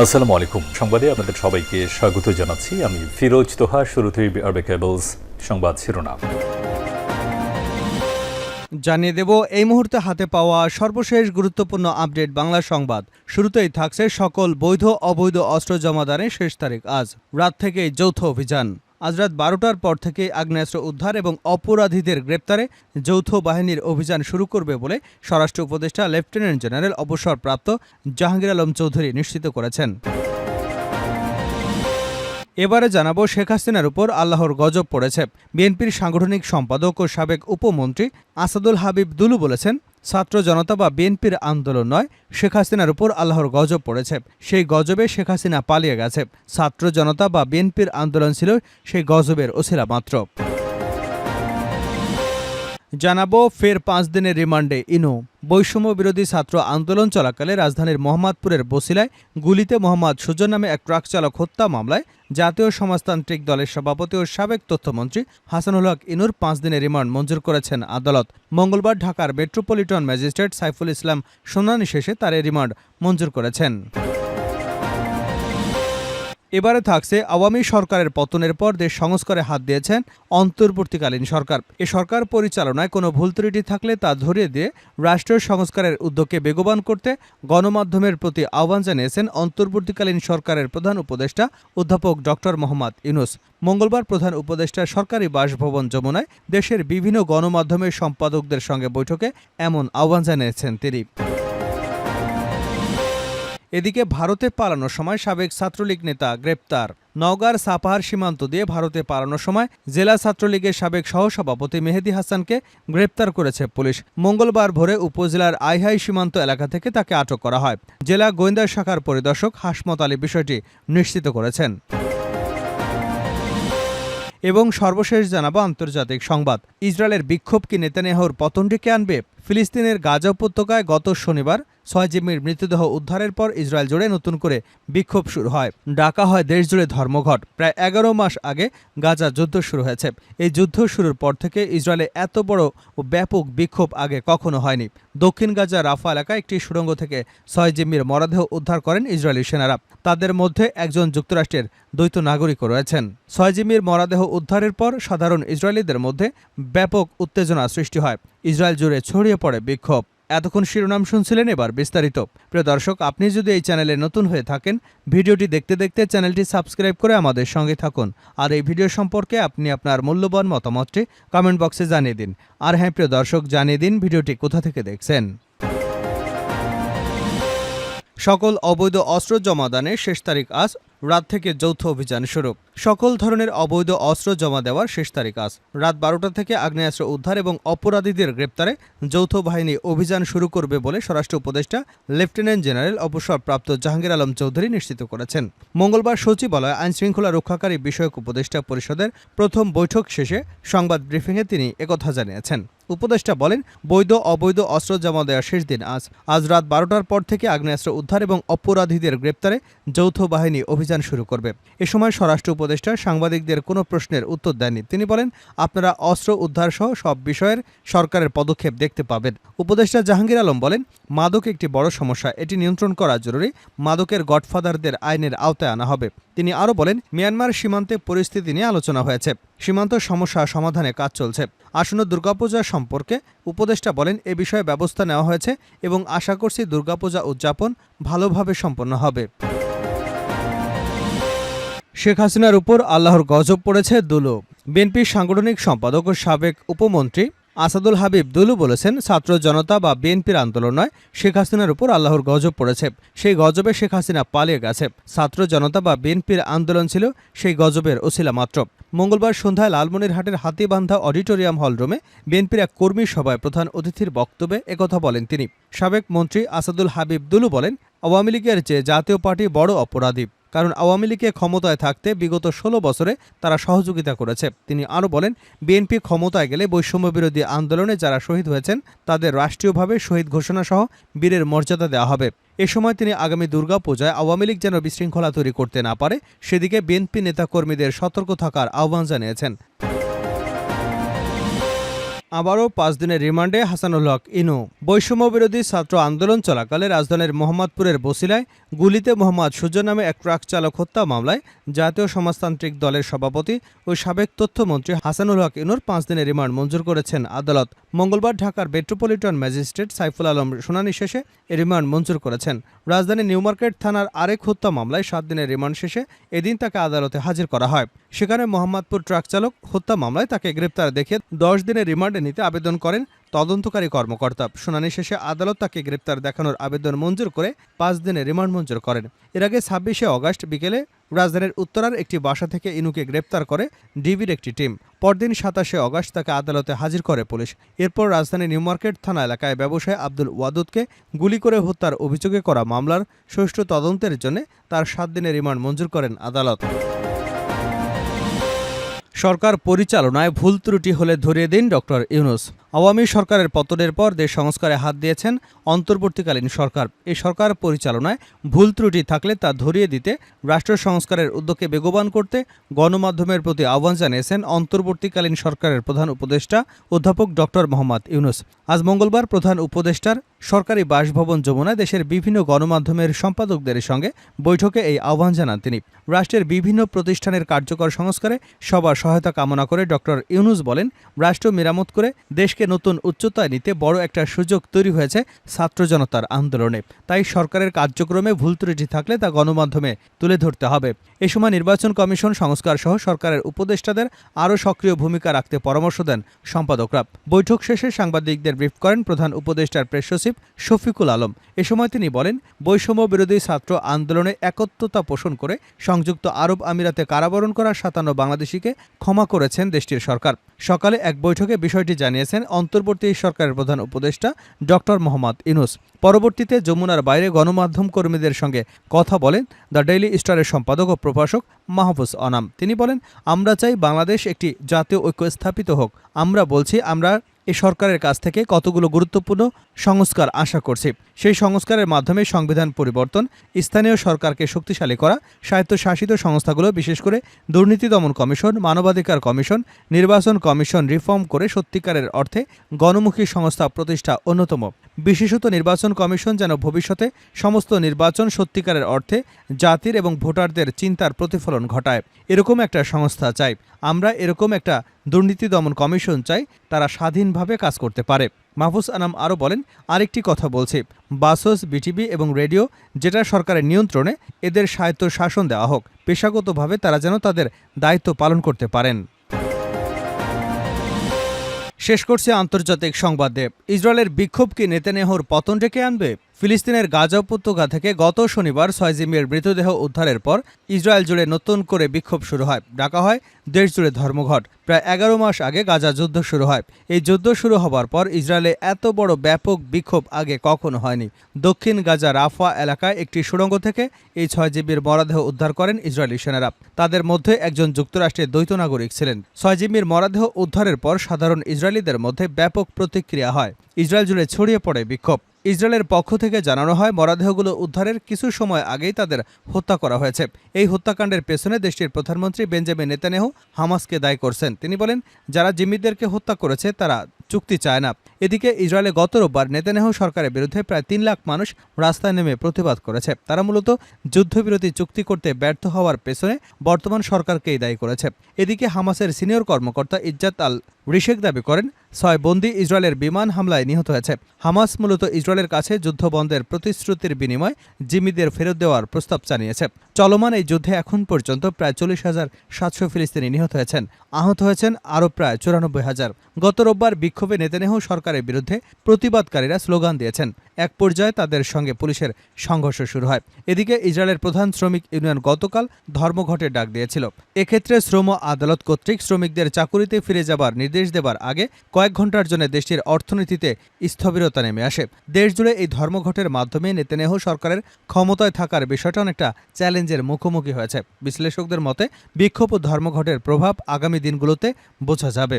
আসসালামু আলাইকুম। সংবাদে আপনাদের সবাইকে স্বাগত জানাচ্ছি। আমি ফিরোজ তোহা, শুরুতেই আরবে কেবলস সংবাদ শিরোনাম। জানিয়ে দেব, এই মুহূর্তে হাতে পাওয়া সর্বশেষ গুরুত্বপূর্ণ আপডেট বাংলা সংবাদ। শুরুতেই থাকছে সকল বৈধ অবৈধ অস্ত্র জমাদানের শেষ তারিখ আজ। রাত থেকেই যৌথ অভিযান। আজ রাত বারোটার পর থেকে আগ্নেয়াস্ত্র উদ্ধার এবং অপরাধীদের গ্রেপ্তারে যৌথ বাহিনীর অভিযান শুরু করবে বলে স্বরাষ্ট্র উপদেষ্টা লেফটেন্যান্ট জেনারেল অবসরপ্রাপ্ত জাহাঙ্গীর আলম চৌধুরী নিশ্চিত করেছেন। এবারে জানাব শেখ হাসিনার উপর আল্লাহর গজব পড়েছে। বিএনপির সাংগঠনিক সম্পাদক ও সাবেক উপমন্ত্রী আসাদুল হাবিব দুলু বলেছেন ছাত্র জনতা বা বিএনপির আন্দোলন নয়, শেখ হাসিনার উপর আল্লাহর গজব পড়েছে। সেই গজবে শেখ হাসিনা পালিয়ে গেছে। ছাত্র জনতা বা বিএনপির আন্দোলন ছিল সেই গজবের ওসিলা মাত্র। জানাব, ফের পাঁচ দিনের রিমান্ডে। ইনু, বৈষম্য বিরোধী ছাত্র আন্দোলন চলাকালে রাজধানীর মোহাম্মদপুরের বসিলায় গুলিতে মোহাম্মদ সুজন নামে এক ট্রাক চালক হত্যা মামলায় জাতীয় সমাজতান্ত্রিক দলের সভাপতি ও সাবেক তথ্যমন্ত্রী হাসানুল হক ইনুর পাঁচ দিনের রিমান্ড মঞ্জুর করেছেন আদালত। মঙ্গলবার ঢাকার মেট্রোপলিটন ম্যাজিস্ট্রেট সাইফুল ইসলাম শুনানি শেষে তার রিমান্ড মঞ্জুর করেছেন। এবারে থাকছে আওয়ামী সরকারের পতনের পর দেশ সংস্কারে হাত দিয়েছেন অন্তর্বর্তীকালীন সরকার। এ সরকার পরিচালনায় কোনো ভুল ত্রুটি থাকলে তা ধরিয়ে দিয়ে রাষ্ট্রীয় সংস্কারের উদ্যোগকে বেগবান করতে গণমাধ্যমের প্রতি আহ্বান জানিয়েছেন অন্তর্বর্তীকালীন সরকারের প্রধান উপদেষ্টা অধ্যাপক ডক্টর মোহাম্মদ ইউনুস। মঙ্গলবার প্রধান উপদেষ্টা সরকারি বাসভবন যমুনায় দেশের বিভিন্ন গণমাধ্যমের সম্পাদকদের সঙ্গে বৈঠকে এমন আহ্বান জানিয়েছেন তিনি। এদিকে ভারতে পালানোর সময় সাবেক ছাত্রলীগ নেতা গ্রেপ্তার। নওগাঁর সাপাহার সীমান্ত দিয়ে ভারতে পালানোর সময় জেলা ছাত্রলীগের সাবেক সহসভাপতি মেহেদি হাসানকে গ্রেপ্তার করেছে পুলিশ। মঙ্গলবার ভোরে উপজেলার আইহাই সীমান্ত এলাকা থেকে তাকে আটক করা হয়। জেলা গোয়েন্দা শাখার পরিদর্শক হাসমত আলী বিষয়টি নিশ্চিত করেছেন। এবং সর্বশেষ জানাব আন্তর্জাতিক সংবাদ। ইসরায়েলের বিক্ষোভ কি নেতানিয়াহুর পতন ডেকে আনবে ফিলিস্তিনের গাজা উপত্যকায় গত শনিবার ছয় জিম্মির মৃতদেহ উদ্ধারের পর ইসরায়েল জুড়ে নতুন করে বিক্ষোভ শুরু হয়। ডাকা হয় দেশজুড়ে ধর্মঘট। প্রায় এগারো মাস আগে গাজা যুদ্ধ শুরু হয়েছে। এই যুদ্ধ শুরুর পর থেকে ইসরায়েলে এত বড় ও ব্যাপক বিক্ষোভ আগে কখনো হয়নি। দক্ষিণ গাজা রাফা এলাকায় একটি সুড়ঙ্গ থেকে ছয় জিম্মির মরদেহ উদ্ধার করেন ইসরায়েলি সেনারা। তাদের মধ্যে একজন যুক্তরাষ্ট্রের দ্বৈত নাগরিকও রয়েছেন। ছয় জিম্মির মরদেহ উদ্ধারের পর সাধারণ ইসরায়েলিদের মধ্যে ব্যাপক উত্তেজনা সৃষ্টি হয়। ইসরায়েল জুড়ে ছড়িয়ে পড়ে বিক্ষোভ। এতক্ষণ শিরোনাম শুনছিলেন এবার বিস্তারিত। প্রিয় দর্শক, আপনি যদি এই চ্যানেলে নতুন হয়ে থাকেন, ভিডিওটি দেখতে দেখতে চ্যানেলটি সাবস্ক্রাইব করে আমাদের সঙ্গে থাকুন। আর এই ভিডিও সম্পর্কে আপনি আপনার মূল্যবান মতামতটি কমেন্ট বক্সে জানিয়ে দিন। আর হ্যাঁ প্রিয় দর্শক, জানিয়ে দিন ভিডিওটি কোথা থেকে দেখছেন। সকল অবৈধ অস্ত্র জমাদানের শেষ তারিখ আজ রাত থেকে যৌথ অভিযান শুরু। সকল ধরনের অবৈধ অস্ত্র জমা দেওয়ার শেষ তারিখ আজ। রাত বারোটা থেকে আগ্নেয়াস্ত্র উদ্ধার এবং অপরাধীদের গ্রেপ্তারে যৌথ বাহিনী অভিযান শুরু করবে বলে স্বরাষ্ট্র উপদেষ্টা, লেফটেন্যান্ট জেনারেল অবসরপ্রাপ্ত জাহাঙ্গীর আলম চৌধুরী নিশ্চিত করেছেন। মঙ্গলবার সচিবালয়ে আইনশৃঙ্খলা রক্ষাকারী বিষয়ক উপদেষ্টা পরিষদের প্রথম বৈঠক শেষে সংবাদ ব্রিফিংয়ে তিনি একথা জানিয়েছেন। উপদেষ্টা বলেন, বৈধ অবৈধ অস্ত্র জমা দেওয়ার শেষ দিন আজ। আজ রাত বারোটার পর থেকে আগ্নেয়াস্ত্র উদ্ধার এবং অপরাধীদের গ্রেপ্তারে যৌথ বাহিনী অভিযান শুরু করবে। এ সময় স্বরাষ্ট্র উপদেষ্টা সাংবাদিকদের কোনো প্রশ্নের উত্তর দেননি। তিনি বলেন, আপনারা অস্ত্র উদ্ধার সহ সব বিষয়ের সরকারের পদক্ষেপ দেখতে পাবেন। উপদেষ্টা জাহাঙ্গীর আলম বলেন, মাদক একটি বড় সমস্যা। এটি নিয়ন্ত্রণ করা জরুরি। মাদকের গডফাদারদের আইনের আওতায় আনা হবে। তিনি আরও বলেন, মিয়ানমার সীমান্তে পরিস্থিতি নিয়ে আলোচনা হয়েছে। সীমান্ত সমস্যা সমাধানে কাজ চলছে। আসন্ন দুর্গাপূজা সম্পর্কে উপদেষ্টা বলেন, এ বিষয়ে ব্যবস্থা নেওয়া হয়েছে এবং আশা করছি দুর্গাপূজা উদযাপন ভালোভাবে সম্পন্ন হবে। শেখ হাসিনার উপর আল্লাহর গজব পড়েছে দুলু। বিএনপির সাংগঠনিক সম্পাদক ও সাবেক উপমন্ত্রী আসাদুল হাবিব দুলু বলেছেন, ছাত্র জনতা বা বিএনপির আন্দোলন নয়, শেখ হাসিনার উপর আল্লাহর গজব পড়েছে। সেই গজবে শেখ হাসিনা পালিয়ে গেছে। ছাত্র জনতা বা বিএনপির আন্দোলন ছিল সেই গজবের ওসিলা মাত্র। মঙ্গলবার সন্ধ্যায় লালমনিরহাটের হাতিবান্ধা অডিটোরিয়াম হলরুমে বিএনপির এক কর্মী সভায় প্রধান অতিথির বক্তব্যে একথা বলেন তিনি। সাবেক মন্ত্রী আসাদুল হাবিব দুলু বলেন, আওয়ামী লীগের চেয়ে জাতীয় পার্টি বড় অপরাধী। কারণ আওয়ামী লীগে ক্ষমতায় থাকতে বিগত ষোলো বছরে তারা সহযোগিতা করেছে। তিনি আরও বলেন, বিএনপি ক্ষমতায় গেলে বৈষম্য বিরোধী আন্দোলনে যারা শহীদ হয়েছেন, তাদের রাষ্ট্রীয়ভাবে শহীদ ঘোষণা সহ বীরের মর্যাদা দেওয়া হবে। এ সময় তিনি আগামী দুর্গা পূজায় আওয়ামী লীগ যেন বিশৃঙ্খলা তৈরি করতে না পারে, সেদিকে বিএনপি নেতাকর্মীদের সতর্ক থাকার আহ্বান জানিয়েছেন। আবারও পাঁচ দিনের রিমান্ডে হাসানুল হক, ইনু। বৈষম্য বিরোধী ছাত্র আন্দোলন চলাকালে রাজধানীর মোহাম্মদপুরের বসিলায় গুলিতে মোহাম্মদ সূর্য নামে এক ট্রাক চালক হত্যা মামলায় জাতীয় সমাজতান্ত্রিক দলের সভাপতি ও সাবেক তথ্যমন্ত্রী হাসানুল হক, ইনুর পাঁচ দিনের রিমান্ড মঞ্জুর করেছেন আদালত। মঙ্গলবার ঢাকার মেট্রোপলিটন ম্যাজিস্ট্রেট সাইফুল আলম শুনানি শেষে এ রিমান্ড মঞ্জুর করেছেন। রাজধানী নিউমার্কেট থানার আরেক হত্যা মামলায় সাত দিনের রিমান্ড শেষে এদিন তাকে আদালতে হাজির করা হয়। সেখানে মোহাম্মদপুর ট্রাক চালক হত্যা মামলায় তাকে গ্রেপ্তার দেখিয়ে দশ দিনের রিমান্ডে নিতে আবেদন করেন তদন্তকারী কর্মকর্তা। শুনানি শেষে আদালত তাকে গ্রেপ্তার দেখানোর আবেদন মঞ্জুর করে পাঁচ দিনের রিমান্ড মঞ্জুর করেন। এর আগে ছাব্বিশে অগাস্ট বিকেলে রাজধানীর উত্তরার একটি বাসা থেকে ইনুকে গ্রেপ্তার করে ডিবির একটি টিম। পরদিন সাতাশে অগাস্ট তাকে আদালতে হাজির করে পুলিশ। এরপর রাজধানী নিউমার্কেট থানা এলাকায় ব্যবসায়ী আব্দুল ওয়াদুদকে গুলি করে হত্যার অভিযোগে করা মামলার সুষ্ঠু তদন্তের জন্য তার সাত দিনের রিমান্ড মঞ্জুর করেন আদালত। সরকার পরিচালনায় ভুল ত্রুটি হলে ধরিয়ে দিন ডক্টর ইউনুস। আওয়ামী সরকারের পতনের পর দেশ সংস্কারে হাত দিয়েছেন অন্তর্বর্তীকালীন সরকার। এই সরকার পরিচালনায় ভুল ত্রুটি থাকলে তা ধরিয়ে দিতে রাষ্ট্র সংস্কারের উদ্যোগকে বেগবান করতে গণমাধ্যমের প্রতি আহ্বান জানিয়েছেন অন্তর্বর্তীকালীন সরকারের প্রধান উপদেষ্টা অধ্যাপক ডক্টর মোহাম্মদ ইউনুস। আজ মঙ্গলবার প্রধান উপদেষ্টার সরকারি বাসভবন যমুনায় দেশের বিভিন্ন গণমাধ্যমের সম্পাদকদের সঙ্গে বৈঠকে এই আহ্বান জানান তিনি। রাষ্ট্রের বিভিন্ন প্রতিষ্ঠানের কার্যকর সংস্কারে সবার সহায়তা কামনা করে ডক্টর ইউনুস বলেন, রাষ্ট্র মেরামত করে দেশকে নতুন উচ্চতায় নিতে বড় একটা সুযোগ তৈরি হয়েছে ছাত্র জনতার আন্দোলনে। তাই সরকারের কার্যক্রমে ভুল ত্রুটি থাকলে তা গণমাধ্যমে তুলে ধরতে হবে। এ সময় নির্বাচন কমিশন সংস্কার সহ সরকারের উপদেষ্টাদের আরও সক্রিয় ভূমিকা রাখতে পরামর্শ দেন সম্পাদকরা। বৈঠক শেষে সাংবাদিকদের ব্রিফ করেন প্রধান উপদেষ্টার প্রেস সচিব শফিকুল আলম। এ সময় তিনি বলেন, বৈষম্য বিরোধী ছাত্র আন্দোলনে একত্রতা পোষণ করে সংযুক্ত আরব আমিরাতে কারাবরণ করা সাতান্ন বাংলাদেশিকে ক্ষমা করেছেন দেশটির সরকার। সকালে এক বৈঠকে বিষয়টি জানিয়েছেন অন্তর্বর্তী সরকারের প্রধান উপদেষ্টা ডক্টর মোহাম্মদ ইনুস পরবর্তীতে যমুনার বাইরে গণমাধ্যম কর্মীদের সঙ্গে কথা বলেন দ্য ডেইলি স্টারের সম্পাদক ও প্রভাষক মাহফুজ অনাম। তিনি বলেন, আমরা চাই বাংলাদেশ একটি জাতীয় ঐক্য স্থাপিত হোক। আমরা বলছি, আমরা এই সরকারের কাছ থেকে কতগুলো গুরুত্বপূর্ণ সংস্কার আশা করছি। সেই সংস্কারের মাধ্যমে সংবিধান পরিবর্তন, স্থানীয় সরকারকে শক্তিশালী করা, স্বায়ত্তশাসিত সংস্থাগুলো, বিশেষ করে দুর্নীতি দমন কমিশন, মানবাধিকার কমিশন, নির্বাচন কমিশন রিফর্ম করে সত্যিকারের অর্থে গণমুখী সংস্থা প্রতিষ্ঠা অন্যতম। বিশেষত নির্বাচন কমিশন যেন ভবিষ্যতে সমস্ত নির্বাচন সত্যিকারের অর্থে জাতির এবং ভোটারদের চিন্তার প্রতিফলন ঘটায়। এরকম একটা সংস্থা চাই। আমরা এরকম একটা দুর্নীতি দমন কমিশন চাই তারা স্বাধীনভাবে কাজ করতে পারে। মাহফুজ আনাম আরও বলেন, আরেকটি কথা বলছি। বাসস, বিটিভি এবং রেডিও, যেটা সরকারের নিয়ন্ত্রণে, এদের স্বায়ত্ত শাসন দেওয়া হোক। পেশাগতভাবে তারা যেন তাদের দায়িত্ব পালন করতে পারেন। শেষ করছে আন্তর্জাতিক সংবাদে ইসরায়েলের বিক্ষোভ কি নেতানেহর পতন ডেকে আনবে ফিলিস্তিনের গাজা উপত্যকা থেকে গত শনিবার ছয় জিমের মৃতদেহ উদ্ধারের পর ইসরায়েল জুড়ে নতুন করে বিক্ষোভ শুরু হয়। ডাকা হয় দেশ জুড়ে ধর্মঘট। প্রায় এগারো মাস আগে গাজা যুদ্ধ শুরু হয়। এই যুদ্ধ শুরু হবার পর ইসরায়েলে এত বড় ব্যাপক বিক্ষোভ আগে কখনো হয়নি। দক্ষিণ গাজা রাফা এলাকায় একটি সুড়ঙ্গ থেকে এই ছয় জিবির মরদেহ উদ্ধার করেন ইসরায়েলি সেনারা। তাদের মধ্যে একজন যুক্তরাষ্ট্রের দ্বৈত নাগরিক ছিলেন। ছয় জিবির মরদেহ উদ্ধারের পর সাধারণ ইসরায়েলিদের মধ্যে ব্যাপক প্রতিক্রিয়া হয়। ইসরায়েল জুড়ে ছড়িয়ে পড়ে বিক্ষোভ। ইসরায়েলের পক্ষ থেকে জানানো হয়, মরাদেহগুলো উদ্ধারের কিছু সময় আগেই তাদের হত্যা করা হয়েছে। এই হত্যাকাণ্ডের পেছনে দেশটির প্রধানমন্ত্রী বেঞ্জামিন নেতানেহু হামাসকে দায়ী করছেন। তিনি বলেন, যারা জিম্মিদেরকে হত্যা করেছে, তারা চুক্তি চায় না। এদিকে ইসরায়েলে গত রোববার নেতানেহ সরকারের বিরুদ্ধে প্রায় তিন লাখ মানুষ রাস্তায় নেমে প্রতিবাদ করেছে। তারা মূলত যুদ্ধবিরতি চুক্তি করতে ব্যর্থ হওয়ার পেছনে বর্তমান সরকারকেই দায়ী করেছে। এদিকে হামাসের সিনিয়র কর্মকর্তা ইজ্জাত আল রিশেক দাবি করেন, ছয় বন্দি ইসরায়েলের বিমান হামলায় নিহত হয়েছে। হামাস মূলত ইসরায়েলের কাছে যুদ্ধ বন্ধের প্রতিশ্রুতির বিনিময় জিম্মিদের ফেরত দেওয়ার প্রস্তাব জানিয়েছে। চলমান এই যুদ্ধে এখন পর্যন্ত প্রায় চল্লিশ হাজার সাতশো ফিলিস্তিনি নিহত হয়েছেন। আহত হয়েছেন আরও প্রায় চুরানব্বই হাজার। গত রোববার বিক্ষোভে নেতানেহ সরকারের বিরুদ্ধে প্রতিবাদকারীরা স্লোগান দিয়েছেন। এক পর্যায়ে তাদের সঙ্গে পুলিশের সংঘর্ষ শুরু হয়। এদিকে ইসরায়েলের প্রধান শ্রমিক ইউনিয়ন গতকাল ধর্মঘটের ডাক দিয়েছিল। এক্ষেত্রে শ্রম আদালত কর্তৃক শ্রমিকদের চাকুরিতে ফিরে যাবার নির্দেশ দেবার আগে কয়েক ঘণ্টার জন্য দেশটির অর্থনীতিতে স্থবিরতা নেমে আসে। দেশজুড়ে এই ধর্মঘটের মাধ্যমে নেতানেহ সরকারের ক্ষমতায় থাকার বিষয়টা অনেকটা চ্যালেঞ্জের মুখোমুখি হয়েছে। বিশ্লেষকদের মতে, বিক্ষোভ ও ধর্মঘটের প্রভাব আগামী দিনগুলোতে বোঝা যাবে।